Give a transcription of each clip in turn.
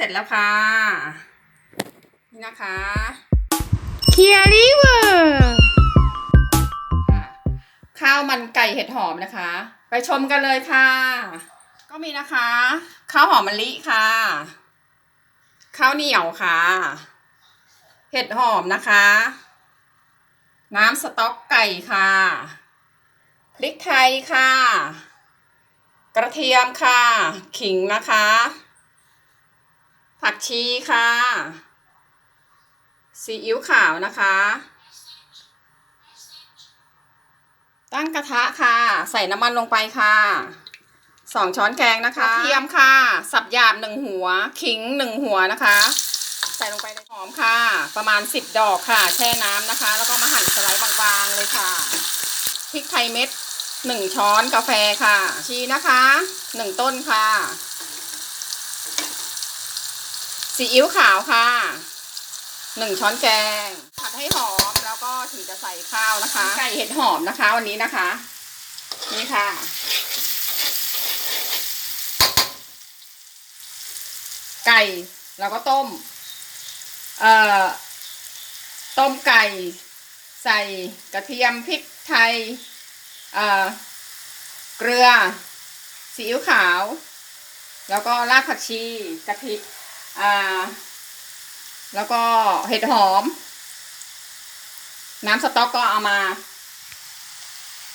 เสร็จแล้วค่ะ นี่นะคะเคียริเวอร์ข้าวมันไก่เห็ดหอมนะคะ ไปชมกันเลยค่ะ ก็มีนะคะ ข้าวหอมมะลิค่ะ ข้าวเหนียวค่ะ เห็ดหอมนะคะ น้ำสต๊อกไก่ค่ะพริกไทยค่ะ กระเทียมค่ะ ขิงนะคะผัก ชีค่ะซีอิ๊วขาวนะคะ ตั้งกระทะค่ะ ใส่น้ำมันลงไปค่ะสองช้อนแกงนะคะกระเทียมค่ะ สับหยาบหนึ่งหัว ขิงหนึ่งหัวนะคะ ใส่ลงไปในหอมค่ะ ประมาณสิบดอกค่ะ แช่น้ำนะคะ แล้วก็มาหั่นสไลด์บางๆเลยค่ะพริกไทยเม็ดหนึ่งช้อนกาแฟค่ะ ชีนะคะหนึ่งต้นค่ะ ซีอิ๊วขาวค่ะหนึ่งช้อนแกงผัดให้หอมแล้วก็ถึงจะใส่ข้าวนะคะไก่เห็ดหอมนะคะ วันนี้นะคะ นี่ค่ะ ไก่เราก็ต้ม เอ่อ ต้มไก่ ใส่กระเทียมพริกไทย เอ่อ เกลือซีอิ๊วขาว แล้วก็รากผักชีกระทิก อ่า แล้วก็เห็ดหอม น้ำสต๊อกก็เอามา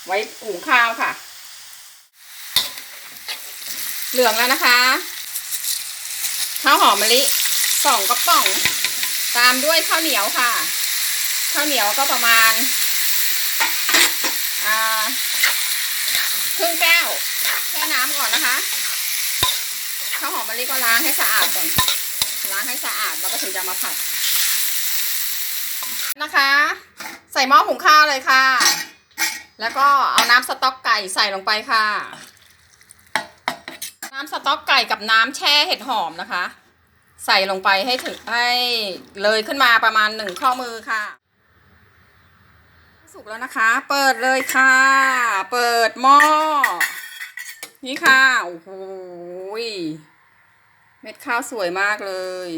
ไว้อุ๋งข้าวค่ะ เหลืองแล้วนะคะ ข้าวหอมมะลิสองกระป๋อง ตามด้วยข้าวเหนียวค่ะ ข้าวเหนียวก็ประมาณอ่าครึ่งแก้วแช่น้ำก่อนนะคะข้าวหอมมะลิก็ล้างให้สะอาดก่อน ล้างให้สะอาดแล้วก็ถึงจะมาผัด นะคะ ใส่หม้อหุงข้าวเลยค่ะ แล้วก็เอาน้ำสต๊อกไก่ใส่ลงไปค่ะ น้ำสต๊อกไก่กับน้ำแช่เห็ดหอมนะคะ ใส่ลงไปให้ถึงให้เลยขึ้นมาประมาณหนึ่งข้อมือค่ะสุกแล้วนะคะ เปิดเลยค่ะ เปิดหม้อ นี่ค่ะ โอ้โห เม็ดข้าวสวยมากเลย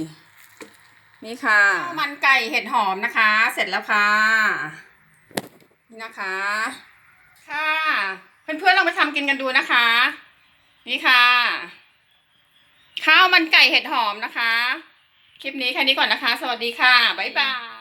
นี่ค่ะข้าวมันไก่เห็ดหอมนะคะ เสร็จแล้วค่ะ นี่นะคะ ค่ะเพื่อนๆลองไปทำกินกันดูนะคะ นี่ค่ะ ข้าวมันไก่เห็ดหอมนะคะ คลิปนี้แค่นี้ก่อนนะคะ สวัสดีค่ะ บ๊ายบาย